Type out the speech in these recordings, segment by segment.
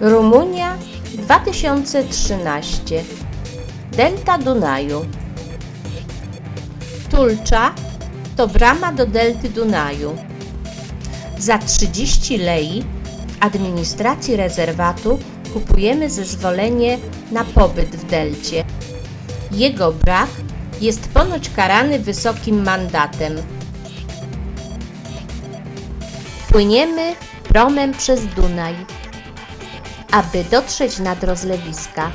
Rumunia 2013 Delta Dunaju Tulcza to brama do delty Dunaju. Za 30 lei administracji rezerwatu kupujemy zezwolenie na pobyt w delcie. Jego brak jest ponoć karany wysokim mandatem. Płyniemy promem przez Dunaj, aby dotrzeć nad rozlewiska.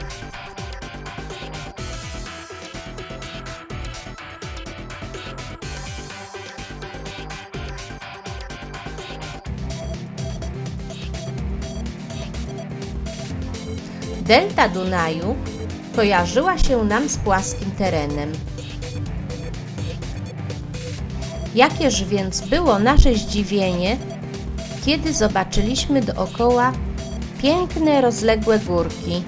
Delta Dunaju kojarzyła się nam z płaskim terenem. Jakież więc było nasze zdziwienie, kiedy zobaczyliśmy dookoła piękne, rozległe górki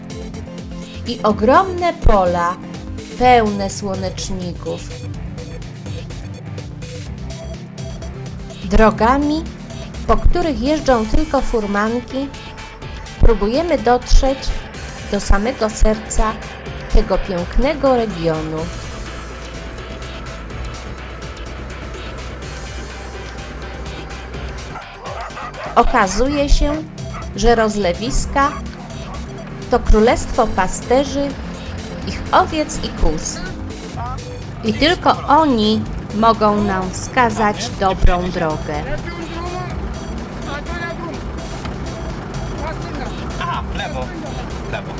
i ogromne pola pełne słoneczników. Drogami, po których jeżdżą tylko furmanki, próbujemy dotrzeć do samego serca tego pięknego regionu. Okazuje się, że rozlewiska to królestwo pasterzy, ich owiec i kóz. I tylko oni mogą nam wskazać dobrą drogę. W lewo. Lewo.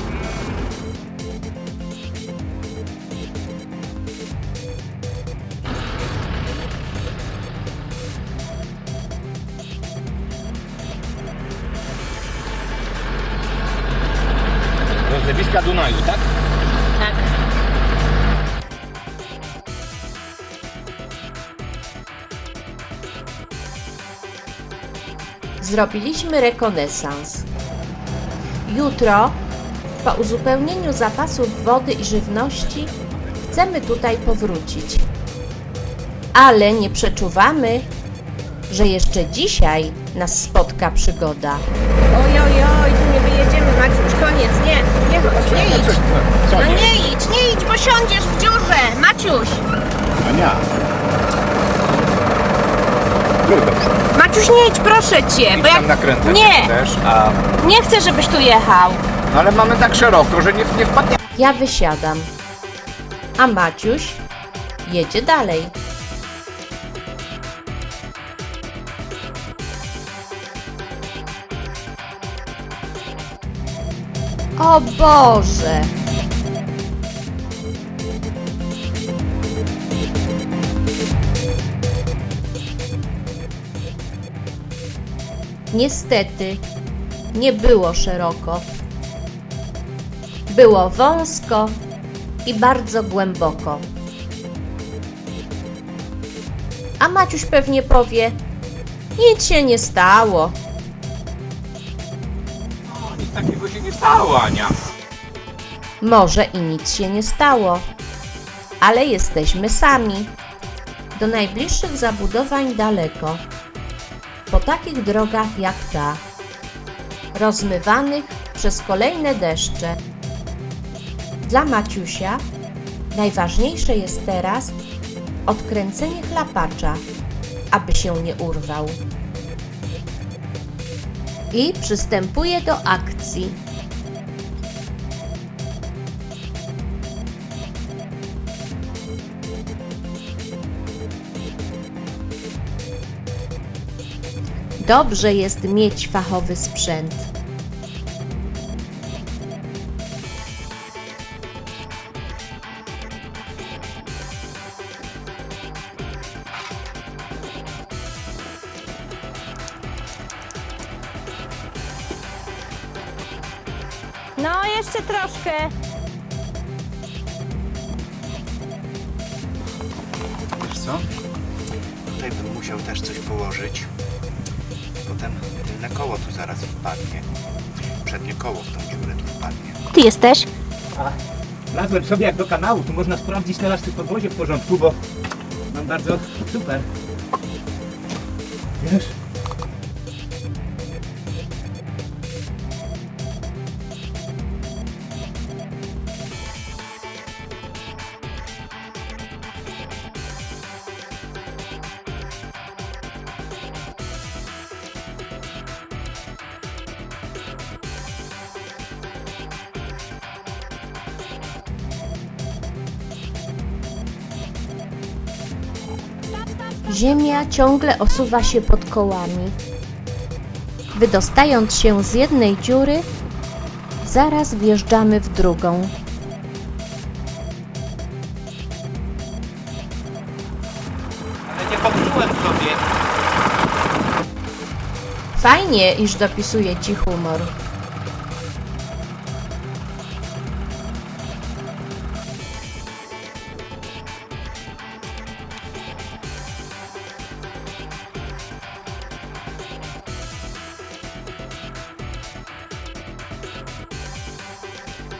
Zrobiliśmy rekonesans. Jutro, po uzupełnieniu zapasów wody i żywności, chcemy tutaj powrócić. Ale nie przeczuwamy, że jeszcze dzisiaj nas spotka przygoda. Oj, oj, oj, tu nie wyjedziemy, Maciuś, koniec, nie, nie chodź, nie idź. No nie? nie idź, nie idź, bo siądziesz w dziurze, Maciuś. Ania. No dobrze. Maciuś, nie idź, proszę cię, bo jak... nakręcę. Nie, Też, a... nie chcę, żebyś tu jechał. No ale mamy tak szeroko, że nie, nie wpadnie. Ja wysiadam, a Maciuś jedzie dalej. O Boże! Niestety, nie było szeroko. Było wąsko i bardzo głęboko. A Maciuś pewnie powie: Nic się nie stało. O, nic takiego się nie stało, Ania. Może i nic się nie stało, ale jesteśmy sami. Do najbliższych zabudowań daleko. Po takich drogach jak ta, rozmywanych przez kolejne deszcze. Dla Maciusia najważniejsze jest teraz odkręcenie chlapacza, aby się nie urwał. I przystępuje do akcji. Dobrze jest mieć fachowy sprzęt. No, jeszcze troszkę. Wiesz co? Tutaj bym musiał też coś położyć. Potem tylne koło tu zaraz wpadnie. Przednie koło w tą dziurę tu wpadnie. Ty jesteś? Wlazłem sobie jak do kanału, tu można sprawdzić teraz czy podwozie w porządku, bo mam bardzo super. Wiesz? Ziemia ciągle osuwa się pod kołami. Wydostając się z jednej dziury, zaraz wjeżdżamy w drugą. Ale nie popsułem sobie. Fajnie, iż dopisuje ci humor.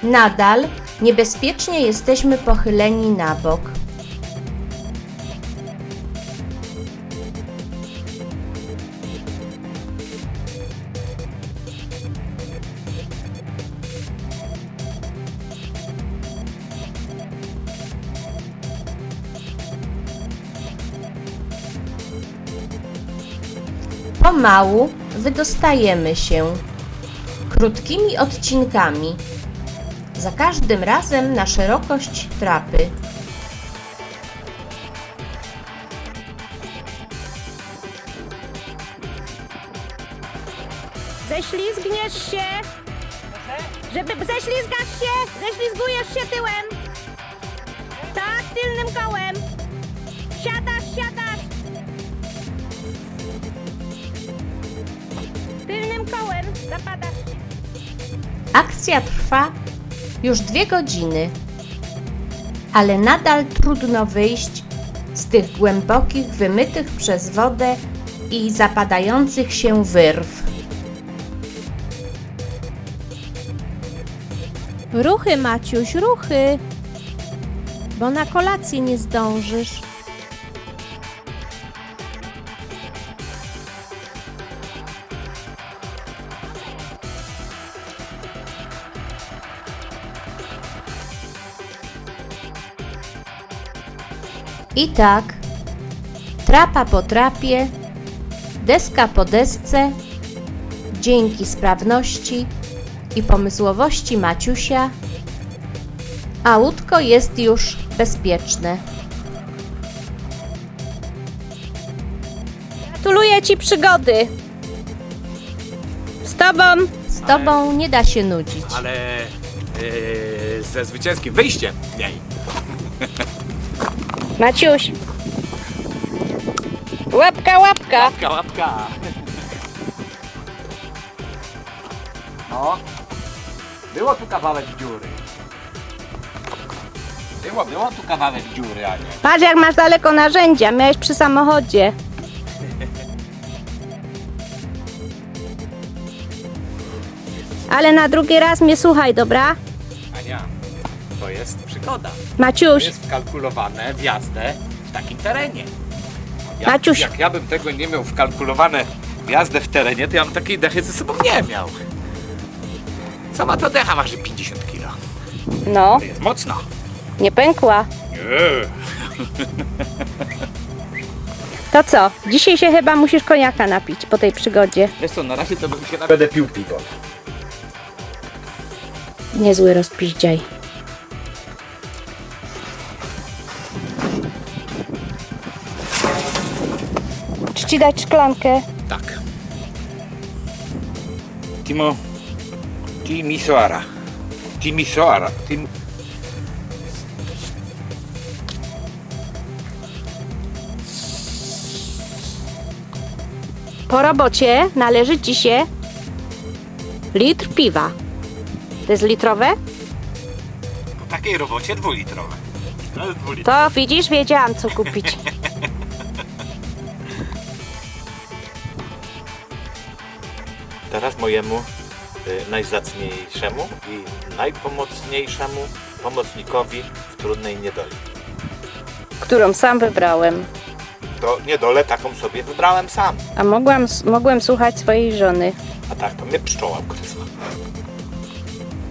Nadal niebezpiecznie jesteśmy pochyleni na bok. Pomału wydostajemy się krótkimi odcinkami, za każdym razem na szerokość trapy. Ześlizgniesz się! Żeby ześlizgasz się! Ześlizgujesz się tyłem! Tak, tylnym kołem! Siadasz, siadasz! Tylnym kołem zapadasz. Akcja trwa już dwie godziny, ale nadal trudno wyjść z tych głębokich, wymytych przez wodę i zapadających się wyrw. Ruchy, Maciuś, ruchy, bo na kolację nie zdążysz. I tak, trapa po trapie, deska po desce, dzięki sprawności i pomysłowości Maciusia, autko jest już bezpieczne. Gratuluję Ci przygody! Z Tobą! Z tobą nie da się nudzić. Ale yy, ze zwycięskim wyjściem. Nie. Maciuś! Łapka, łapka! Łapka, łapka. No. Było tu kawałek dziury. Było, było tu kawałek dziury, a nie. Patrz jak masz daleko narzędzia, miałeś przy samochodzie. Ale na drugi raz mnie słuchaj, dobra? Ania, to jest To Maciuś, jest wkalkulowane w jazdę w takim terenie. Jak, Maciuś. jak ja bym tego nie miał wkalkulowane w jazdę w terenie, to ja bym takiej dechy ze sobą nie miał. Sama ta decha waży 50 kg. no, To jest mocno. nie pękła. Nie. To co? Dzisiaj się chyba musisz koniaka napić po tej przygodzie. Wiesz co, na razie to bym się Będę pił piwo. Niezły rozpiździaj. Ci dać szklankę? Tak. Timo... Timisoara. Timisoara. Tim... Po robocie należy ci się litr piwa. To jest litrowe? Po takiej robocie dwulitrowe. To jest dwulitrowe. To widzisz, wiedziałam co kupić. Teraz mojemu y, najzacniejszemu i najpomocniejszemu pomocnikowi w trudnej niedoli. Którą sam wybrałem. To niedolę taką sobie wybrałem sam. A mogłam, mogłem słuchać swojej żony. A tak to mnie pszczoła ugryzła.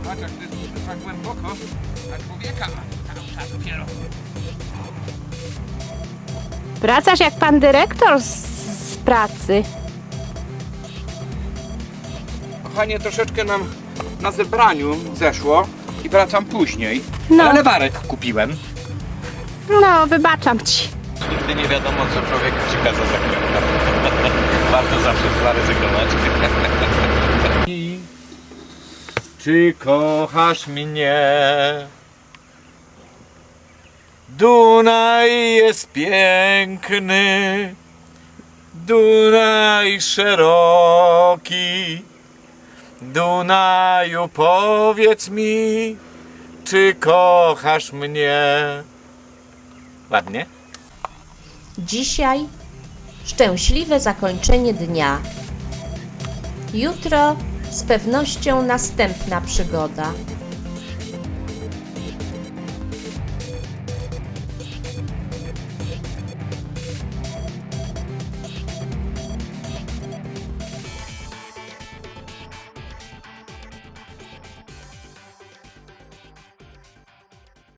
Patrz jak to jest tak głęboko na człowieka, dopiero. Wracasz jak pan dyrektor z, z pracy. Kochanie, troszeczkę nam na zebraniu zeszło i wracam później. No. Ale lewarek kupiłem. No, wybaczam ci. nigdy nie wiadomo, co człowiek czeka za zakrętem. Warto zawsze zaryzykować. Czy kochasz mnie? Dunaj jest piękny, Dunaj szeroki. Dunaju, powiedz mi, czy kochasz mnie? Ładnie? Dzisiaj szczęśliwe zakończenie dnia. Jutro z pewnością następna przygoda.